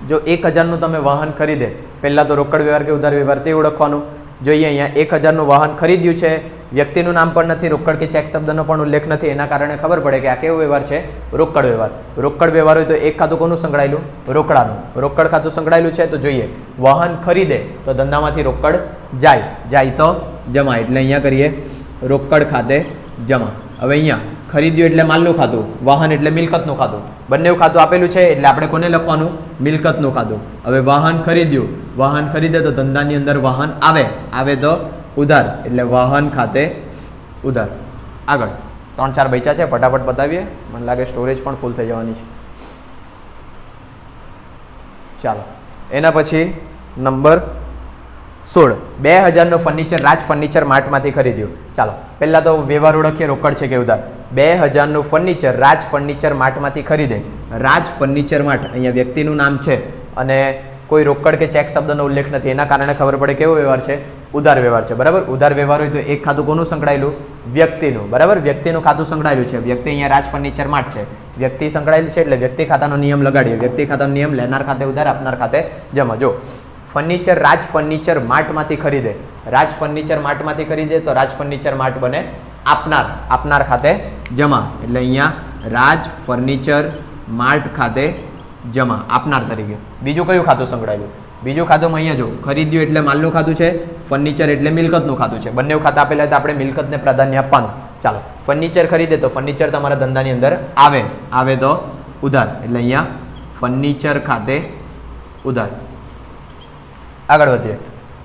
જો એક હજારનું તમે વાહન ખરીદે, પહેલાં તો રોકડ વ્યવહાર કે ઉધાર વ્યવહાર તે ઓળખવાનું. જોઈએ અહીંયા એક હજારનું વાહન ખરીદ્યું છે, વ્યક્તિનું નામ પણ નથી, રોકડ કે ચેક શબ્દનો પણ ઉલ્લેખ નથી, એના કારણે ખબર પડે કે આ કેવો વ્યવહાર છે? રોકડ વ્યવહાર. રોકડ વ્યવહાર હોય તો એક ખાતું કોનું સંકળાયેલું? રોકડાનું. રોકડ ખાતું સંકળાયેલું છે તો જોઈએ. વાહન ખરીદે તો ધંધામાંથી રોકડ જાય. જાય તો જમા. એટલે અહીંયા કરીએ. રોકડ ખાતે જમા. હવે અહીંયા ખરીદ્યું એટલે માલનું ખાતું વાહન એટલે મિલકતનું ખાતું બંને ખાતું આપેલું છે એટલે આપણે કોને લખવાનું? મિલકતનું ખાતું હવે વાહન ખરીદ્યું. વાહન ખરીદે તો ધંધાની અંદર વાહન આવે. આવે તો ઉધાર. એટલે વાહન ખાતે ઉધાર. આગળ. ત્રણ ચાર બૈચા છે, ફટાફટ બતાવીએ. મને લાગે સ્ટોરેજ પણ ફૂલ થઈ જવાની છે. ચાલો. એના પછી નંબર સોળ. બે હજારનું ફર્નિચર રાજ ફર્નિચર માર્ટમાંથી ખરીદ્યું. ચાલો, પહેલાં તો વ્યવહાર ઓળખીએ, રોકડ છે કે ઉધાર? બે હજારનું ફર્નિચર રાજ ફર્નિચર માર્ટમાંથી ખરીદે. રાજ ફર્નિચર માર્ટ, અહીંયા વ્યક્તિનું નામ છે. અને કોઈ રોકડ કે ચેક શબ્દનો ઉલ્લેખ નથી. એના કારણે ખબર પડે કેવો વ્યવહાર છે? ઉધાર વ્યવહાર છે. બરાબર? ઉધાર વ્યવહાર હોય તો એક ખાતું કોનું સંકળાયેલું? વ્યક્તિનું. બરાબર? વ્યક્તિનું ખાતું સંકળાયેલું છે. વ્યક્તિ અહીંયા રાજ ફર્નિચર માર્ટ છે. વ્યક્તિ સંકળાયેલ છે એટલે વ્યક્તિ ખાતાનો નિયમ લગાડીએ. વ્યક્તિ ખાતાનો નિયમ લેનાર ખાતે ઉધાર, આપનાર ખાતે જમા. જો ફર્નિચર રાજ ફર્નિચર માર્ટમાંથી ખરીદે. રાજ ફર્નિચર માર્ટમાંથી ખરીદે તો રાજ ફર્નિચર માર્ટ બને આપનાર આપનાર ખાતે જમા. એટલે અહીંયા રાજ ફર્નિચર માર્ટ ખાતે જમા, આપનાર તરીકે. બીજું કયું ખાતું સંકળાયેલું? બીજું ખાતું અહીંયા જો, ખરીદ્યું એટલે માલનું ખાતું છે ફર્નિચર એટલે મિલકતનું ખાતું છે. બંને ખાતા આપેલા તો આપણે મિલકતને પ્રાધાન્ય આપવાનું. ચાલો ફર્નિચર ખરીદે તો ફર્નિચર તમારા ધંધાની અંદર આવે. આવે તો ઉધાર. એટલે અહીંયા ફર્નિચર ખાતે ઉધાર. આગળ વધીએ.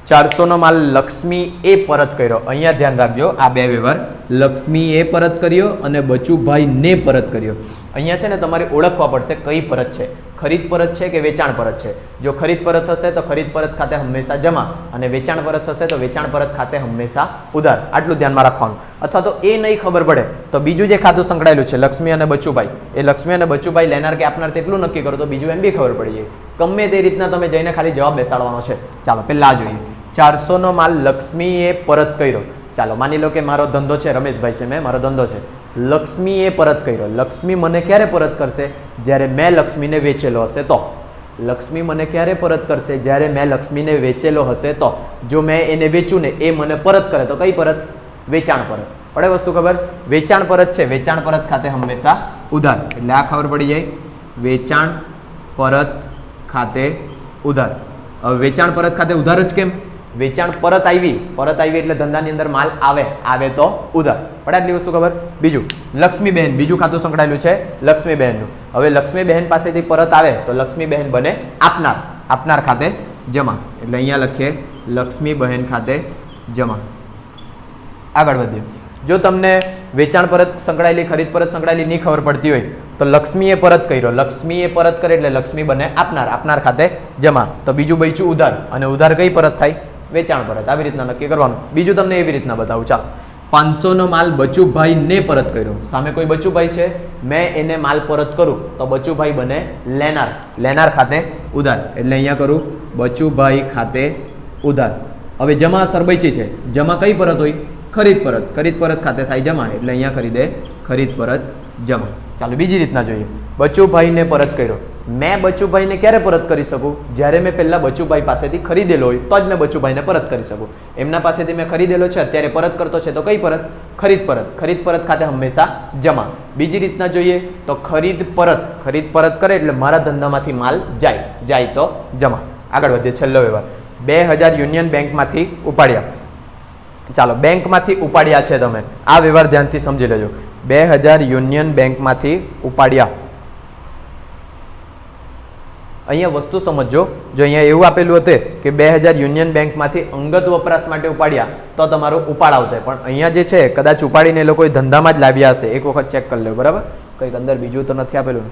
ચારસોનો માલ લક્ષ્મી એ પરત કર્યો. અહીંયા ધ્યાન રાખજો આ બે વ્યવહાર લક્ષ્મી એ પરત કર્યો અને બચુભાઈને પરત કર્યો. અહીંયા છે ને તમારે ઓળખવા પડશે કઈ પરત છે. ખરીદ પરત છે કે વેચાણ પરત છે? જો ખરીદ પરત હશે તો ખરીદ પરત ખાતે હંમેશા જમા અને વેચાણ પરત હશે તો વેચાણ પરત ખાતે હંમેશા ઉધાર. આટલું ધ્યાનમાં રાખવાનું. અથવા તો એ નહીં ખબર પડે તો બીજું જે ખાતું સંકળાયેલું છે, લક્ષ્મી અને બચુભાઈ. એ લક્ષ્મી અને બચુભાઈ લેનાર કે આપનાર તેટલું નક્કી કરો તો બીજું એમ બી ખબર પડી જાય. ગમે તે રીતના તમે જઈને ખાલી જવાબ બેસાડવાનો છે. ચાલો, પહેલાં જોઈએ. ચારસોનો માલ લક્ષ્મીએ પરત કર્યો. ચાલો, માની લો કે મારો ધંધો છે, રમેશભાઈ છે, મેં મારો ધંધો છે. લક્ષ્મીએ પરત કર્યો. લક્ષ્મી મને ક્યારે પરત કરશે? જ્યારે મેં લક્ષ્મીને વેચેલો હશે તો. લક્ષ્મી મને ક્યારે પરત કરશે? જ્યારે મેં લક્ષ્મીને વેચેલો હશે તો. જો મેં એને વેચ્યું ને એ મને પરત કરે, તો કઈ પરત? વેચાણ પરત. પડે વસ્તુ ખબર? વેચાણ પરત છે. વેચાણ પરત ખાતે હંમેશા ઉધાર. એટલે આ ખબર પડી જાય. વેચાણ પરત ખાતે ઉધાર. હવે વેચાણ પરત ખાતે ઉધાર જ કેમ? વેચાણ પરત આવી પરત આવી એટલે ધંધાની અંદર માલ આવે આવે તો ઉધાર. પડે આટલી વસ્તુ ખબર? બીજું લક્ષ્મીબહેન બીજું ખાતું સંકળાયેલું છે લક્ષ્મીબહેનનું હવે લક્ષ્મીબહેન પાસેથી પરત આવે તો લક્ષ્મીબહેન બને આપનાર આપનાર ખાતે જમા. એટલે અહીંયા લખીએ, લક્ષ્મીબહેન ખાતે જમા. આગળ વધીએ. જો તમને વેચાણ પરત સંકળાયેલી, ખરીદ પરત સંકળાયેલી નહીં ખબર પડતી હોય, તો લક્ષ્મીએ પરત કર્યો. લક્ષ્મીએ પરત કરે એટલે લક્ષ્મી બને આપનાર આપનાર ખાતે જમા. તો બીજું બચ્યું ઉધાર. અને ઉધાર કઈ પરત થાય? વેચાણ પરત આવી રીતના નક્કી કરવાનું. બીજું તમને એવી રીતના બતાવું. ચાલો. પાંચસોનો માલ બચુભાઈને પરત કર્યો. સામે કોઈ બચુભાઈ છે? મેં એને માલ પરત કરું. તો બચુભાઈ બને લેનાર. લેનાર ખાતે ઉધાર. એટલે અહીંયા કરું. બચુભાઈ ખાતે ઉધાર. હવે જમા સરબૈચી છે. જમા કઈ પરત હોય? ખરીદ પરત. ખરીદ પરત ખાતે થાય જમા. એટલે અહીંયા ખરીદે ખરીદ પરત જમા. ચાલો, બીજી રીતના જોઈએ. બચુભાઈને પરત કર્યો. મેં બચુભાઈને ક્યારે પરત કરી શકું? જ્યારે મેં પહેલાં બચુભાઈ પાસેથી ખરીદેલો હોય, તો જ મેં બચુભાઈને પરત કરી શકું. એમના પાસેથી મેં ખરીદેલો છે, અત્યારે પરત કરતો છે, તો કઈ પરત? ખરીદ પરત. ખરીદ પરત ખાતે હંમેશા જમા. બીજી રીતના જોઈએ તો ખરીદ પરત. ખરીદ પરત કરે એટલે મારા ધંધામાંથી માલ જાય. જાય તો જમા. આગળ વધીએ છેલ્લો વ્યવહાર. બે હજાર યુનિયન બેંકમાંથી ઉપાડ્યા. ચાલો, બેંકમાંથી ઉપાડ્યા છે તમે. આ વ્યવહાર ધ્યાનથી સમજી લેજો. બે હજાર યુનિયન બેંકમાંથી ઉપાડ્યા. અહીંયા વસ્તુ સમજજો. જો અહીંયા એવું આપેલું હતું કે બે હજાર યુનિયન બેંકમાંથી અંગત વપરાશ માટે ઉપાડ્યા, તો તમારો ઉપાડ આવતો પણ અહીંયા જે છે, કદાચ ઉપાડીને એ લોકો ધંધામાં જ લાવ્યા હશે. એક વખત ચેક કરી લો બરાબર? કંઈક અંદર બીજું તો નથી આપેલું.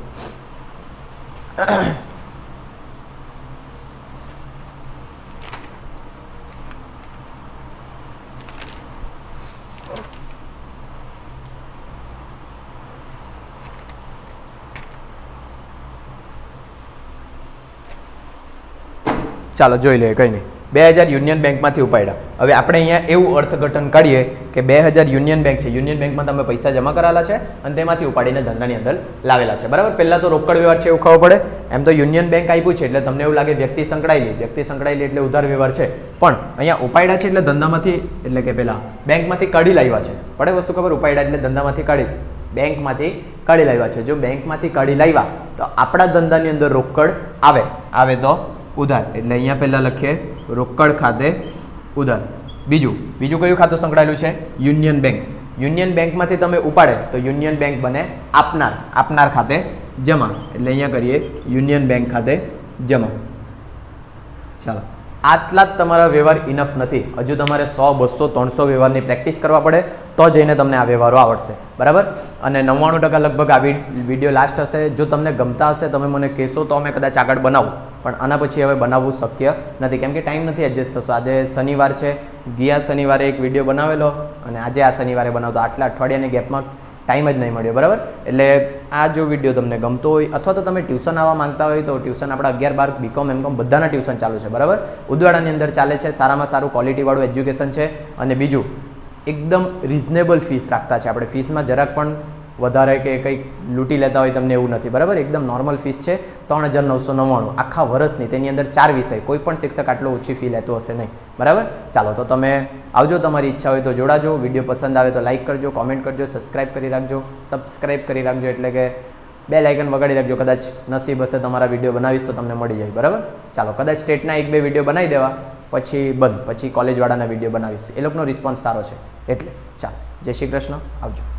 ચાલો જોઈ લઈએ, કંઈ નહીં. બે હજાર યુનિયન બેંકમાંથી ઉપાડ્યા. હવે આપણે અહીંયા એવું અર્થઘટન કાઢીએ કે બે હજાર યુનિયન બેંક છે. યુનિયન બેંકમાં તમે પૈસા જમા કરાવેલા છે અને તેમાંથી ઉપાડીને ધંધાની અંદર લાવેલા છે. બરાબર? પહેલાં તો રોકડ વ્યવહાર છે એવું ખબર પડે. એમ તો યુનિયન બેંક આપ્યું છે એટલે તમને એવું લાગે વ્યક્તિ સંકળાયેલી વ્યક્તિ સંકળાયેલી એટલે ઉધાર વ્યવહાર છે. પણ અહીંયા ઉપાડ્યા છે એટલે ધંધામાંથી, એટલે કે પહેલાં બેંકમાંથી કાઢી લાવ્યા છે. પડે વસ્તુ ખબર? ઉપાડ્યા એટલે ધંધામાંથી કાઢી, બેંકમાંથી કાઢી લાવ્યા છે. જો બેંકમાંથી કાઢી લાવ્યા, તો આપણા ધંધાની અંદર રોકડ આવે. આવે તો ઉધાર એટલે અહીંયા પહેલાં લખીએ, રોકડ ખાતે ઉધાર બીજું બીજું કયું ખાતું સંકળાયેલું છે? Union bank. યુનિયન બેંકમાંથી તમે ઉપાડે તો યુનિયન બેંક બને આપનાર. આપનાર ખાતે જમા. એટલે અહીંયા કરીએ, યુનિયન બેંક ખાતે જમા. ચાલો. આટલા જ તમારા વ્યવહાર ઇનફ નથી. હજુ તમારે સો, બસો, ત્રણસો વ્યવહારની પ્રેક્ટિસ કરવા પડે, તો જઈને તમને આ વ્યવહારો આવડશે. બરાબર? અને નવ્વાણું ટકા લગભગ આ વીડિયો લાસ્ટ હશે. જો તમને ગમતા હશે, તમે મને કહેશો તો અમે કદાચ આગળ બનાવું. પણ આના પછી હવે બનાવવું શક્ય નથી. કેમ કે ટાઈમ નથી એડજસ્ટ થશો આજે શનિવાર છે. ગયા શનિવારે એક વીડિયો બનાવેલો અને આજે આ શનિવારે બનાવતો. આટલા અઠવાડિયાની ગેપમાં ટાઈમ જ નહીં મળ્યો. બરાબર? એટલે આ જો વીડિયો તમને ગમતો હોય અથવા તો તમે ટ્યુશન આવવા માંગતા હોય તો ટ્યુશન આપણા અગિયાર બાર બીકોમ એમકોમ બધાના ટ્યુશન ચાલુ છે. બરાબર? ઉદવાડાની અંદર ચાલે છે. સારામાં સારું ક્વોલિટીવાળું એજ્યુકેશન છે. અને બીજું, એકદમ રિઝનેબલ ફીસ રાખતા છે. આપણે ફીસમાં જરાક પણ વધારે કે કંઈક લૂંટી લેતા હોય તમને એવું નથી, બરાબર? એકદમ નોર્મલ ફીસ છે ત્રણ હજાર નવસો નવ્વાણું, આખા વર્ષની, તેની અંદર ચાર વિષય, કોઈ પણ શિક્ષક આટલો ઓછી ફી લેતો હશે નહીં, બરાબર? ચાલો, તો તમે આવજો તમારી ઈચ્છા હોય તો જોડાજો, વીડિયો પસંદ આવે તો લાઇક કરજો કોમેન્ટ કરજો સબસ્ક્રાઇબ કરી રાખજો સબસ્ક્રાઇબ કરી રાખજો એટલે કે બે લાઇકન વગાડી રાખજો, કદાચ નસીબ હશે તમારા વીડિયો બનાવીશ તો તમને મળી જાય, બરાબર? ચાલો, કદાચ સ્ટેટના એક બે વીડિયો બનાવી દેવા, પછી બંધ, પછી કોલેજવાળાના વીડિયો બનાવીશ, એ લોકોનો રિસ્પોન્સ સારો છે, એટલે, ચાલો, જય શ્રી કૃષ્ણ, આવજો.